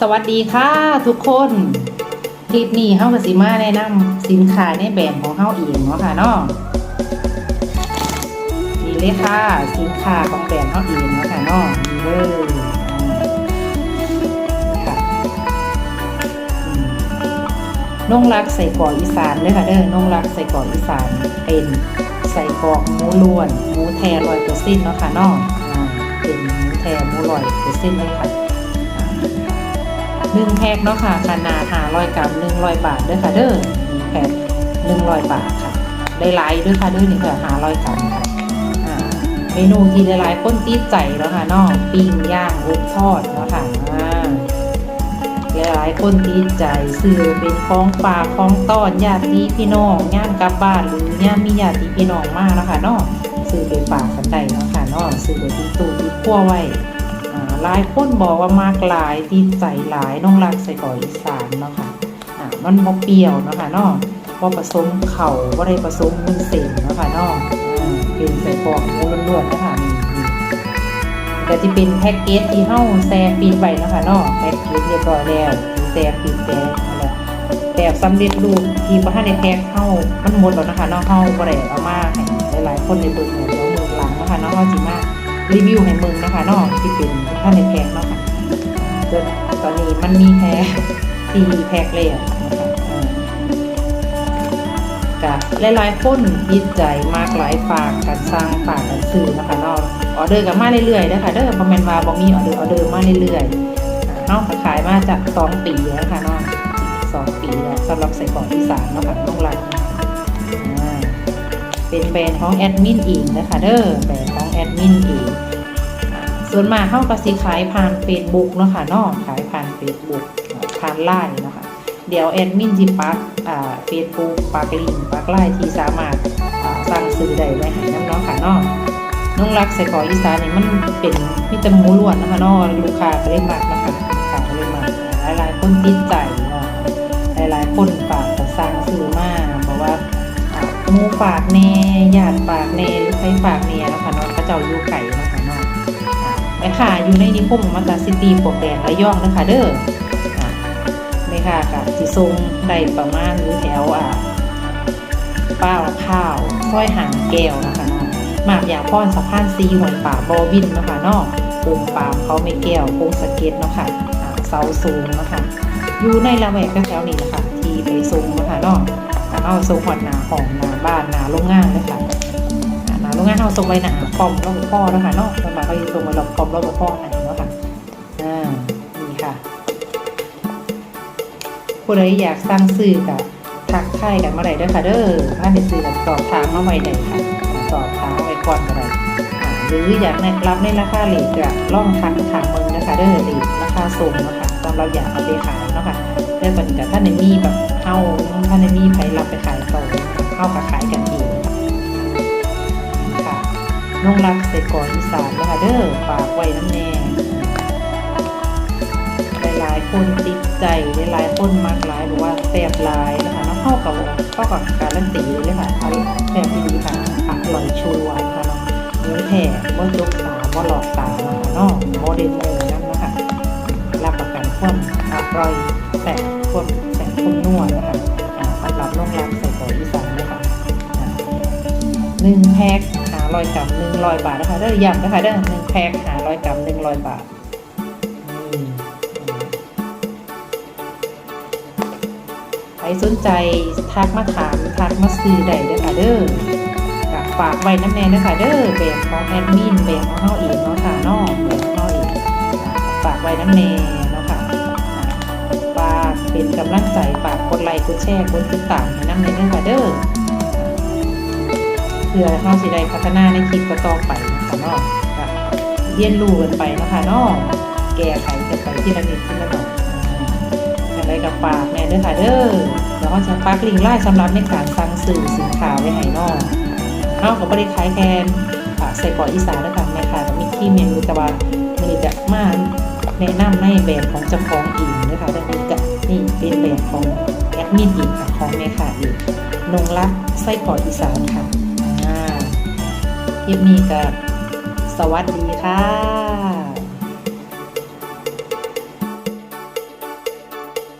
สวัสดีค่ะทุกคนคลิปนี้เฮากับสิมาแนะนำสินค้าในแบรนด์ของเฮาเองเนาะค่ะเนาะนี่เลยค่ะสินค้าของแบรนด์เฮาเองเนาะค่ะเนาะนี่เลยค่ะอืมนงรักใส่กรอกอีสานเลยค่ะเด้อนงรักใส่กรอกอีสานเป็นใส่กรอกหมูล้วนหมูแทร้อยเปอร์เซ็นต์เนาะค่ะเนาะอ่าเป็นหมูแทหมูร้อยเปอร์เซ็นต์เลยค่ะ หนึ่งแพ็คเนาะค่ะ ขนาดหาร้อยกรัมหนึ่งร้อยบาทด้อค่ะเด้อแพ็คหนึ่งร้อยบาทค่ะได้หลายๆด้วยค่ะเด้อนี่ค่ะหาร้อยกรัมค่ะเมนูที่หลายๆคนติดใจเนาะค่ะนาะปิ้งย่างอบทอดเนาะค่ะอ่าหลายๆคนติดใจซื้อเป็นของฝากของต้อนญาติพี่น้องย่างกลับบ้านหรือย่ามมีญาติพี่น้องมากนาะคะนาะซื้อไปฝากกันได้เนาะค่ะนาะซื้อไปติดตู้ติดพั่วไว้ หลายคนบอกว่ามากหลายติดใจหลายน้องรักใส่กรออีสานเนาะค่ะอ่ามันบ่เปรี้ยวเนาะค่ะเนาะบ่ผสมเข่าบ่ได้ผสมมุ้นเส้นเนาะค่ะเนาะอ่าเป็นใส่กรอกหมูล้วนๆเนาะค่ะนี่นี่ก็จะเป็นแพ็กเกจที่เฮาแซ่ปิดไว้เนาะค่ะเนาะแพ็กเกจเรียบร้อยแล้วแซ่ปิดแซ่นั่นแหละแต่สำเร็จรูปที่บ่ทันได้แพ็กเฮามันหมดแล้วนะคะเนาะเฮาบ่ได้เอามาให้หลายๆคนได้เบิ่งเดี๋ยวมือหลังเนาะค่ะเนาะเฮาสิมา รีวิวให้มึงนะคะนาะที่เป็นท่านในแพ็คเนาะค่ะจนตอนนี้มันมีแพ็คที่แพ็คเลยนะคะอ่ากะหลายๆคนยิดใจมากหลายฝากกันสร้างฝากกันซื้อนะคะนาะออเดอร์กันมาเรื่อยๆนะคะเด้อคอมเมนต์ว่าบ่มีออเดอร์ออเดอร์มาเรื่อยๆนาะขายมาจากสองปีแล้วค่ะนาะสองปีแล้วสำหรับใส่กล่องอีสานนะค่ะน้องรันอ่าเป็นแบรนด์ของแอดมินอิงนะคะเด้อแบรนด์ แอดมินอิงอ่าส่วนมากเข้าก็สิขายผ่านเฟซบุ๊กเนาะค่ะนาะขายผ่านเฟซบุ๊กผ่านไลน์นะคะเดี๋ยวแอดมินจิปักอ่าเฟซบุ๊กปักลิงปักไลน์ที่สามารถอ่าสั่งซื้อได้ไว้ให้น้องๆค่ะนาะน้องรักใส่กรออีสานนี่มันเป็นมิตรมูล้วนนะคะนาะลูกค้าก็เลยมักนะคะลูกค้าก็เลยมักหลายๆคนติดใจเนาะหลายๆคน หมูฝากแน่ญาติฝากแน่หรือใครฝากแน่นะคะเนาะเขาเจ้าอยู่ไก่นะคะเนาะอ่าแม่ค่ะอยู่ในนิคมมัตตาซิตี้ปลวกแดงระยองนะคะเด้ออ่าแม่ค่ะกับสิทรงได้ประมาณหรือแถวอ่าป้าข้าวซอยหางแก้วนะคะเนาะหมากอยางพ่อนสะพานซีหวยป่าบอวินนะคะเนาะปูมปามเขาไม่แก้วโค้งสเก็ตเนาะค่ะเสาสูงนะคะอยู่ในละแวกแถวนี้นะคะที่ไปทรงนะคะเนาะ เอาส่งหอดหนาของหนาบ้านหนาโรงงานเลยค่ะหนาโรงงานเอาส่งไปหนาคอมรอบพ่อนะคะเนาะสมัยเขาจะส่งไปรอบคอมรอบพ่อหนเนาะค่ะอ่านี่ค่ะผู้ใดอยากสร้างซื้อกับทักทายกันเมื่อไหร่เด้อค่ะเด้อถ้าเด็ดซื้อกับสอบถามมาไว้ได้ค่ะสอบถามไว้ก่อนก็ได้หรืออยากรับในราคาเหล็กอะล่องทักถามมึงนะคะเด้อเหล็กราคาส่งนะคะสำหรับอยากเอาไปขายเนาะค่ะแต่ตอนนี้กับท่าในมีแบบเข้า ท่านในมีใครรับไปขายต่อเข้ากับขายกันเองค่ะน้องรักใส่กรอกอีสานนะคะเด้อฝากไว้น้ำแน่หลายๆคนติดใจหลายคนมากหลายบอกว่าแซ่บหลายนะคะน้องเข้ากับเข้ากับการันตีเลยค่ะอร่อยแซ่บดีค่ะอร่อยชัวร์ค่ะน้องเนื้อแท้บ่ยกตาบ่หลอกตานะคะนาะโมเดลโมนั่นนะคะรับประกันความอร่อยแสบความแสบความนัวนะคะ สำหรับโรงแรมใส่กรออีสานนะคะหนึ่งแพ็คหารอยกรัมหนึ่งรอยบาทนะคะเด้อย้ำนะคะเด้หนึ่งแพ็คหารอยกรัมหนึ่งรอยบาทใครสนใจทักมาถามทักมาซื้อได้เด้อค่ะเด้อฝากไว้น้ำแน่เด้อค่ะเด้อแบรนด์ของแอดมินแบรนด์ของเฮาเองเนาะค่ะนาะแบรนด์ของเฮาเองฝากไว้น้ำเน กดแชร์กดติดตามให้น้ำเนด้วยค่ะเด้อเพื่อเราสิได้พัฒนาในคลิปต่อไปนะคะเนาะเรียนรู้กันไปนะคะเนาะแก้ไขกันไปที่ละนิดที่ละหน่อยอย่างไรกับฝากแม่เด้วยค่ะเด้อแล้วก็จะปักลิงไล่สำหรับในการสั่งสื่อสินค้าไว้ให้เนอกเนาะก็บริขายแทนใส่กรออีสานด้วค่ะแม่ค่ะก็มีที่เมนูต่ว่ามันจะมาแนะนำในแบรนด์ของจ้าของอีกนะคะแต่นี่จะนี่เป็นแบรนด์ของ มีดมินค่ะของแม่ค่ะอีกนงรักไส้กรอกอีสานค่ะอ่าคลิปนี้ก็สวัสดีค่ะ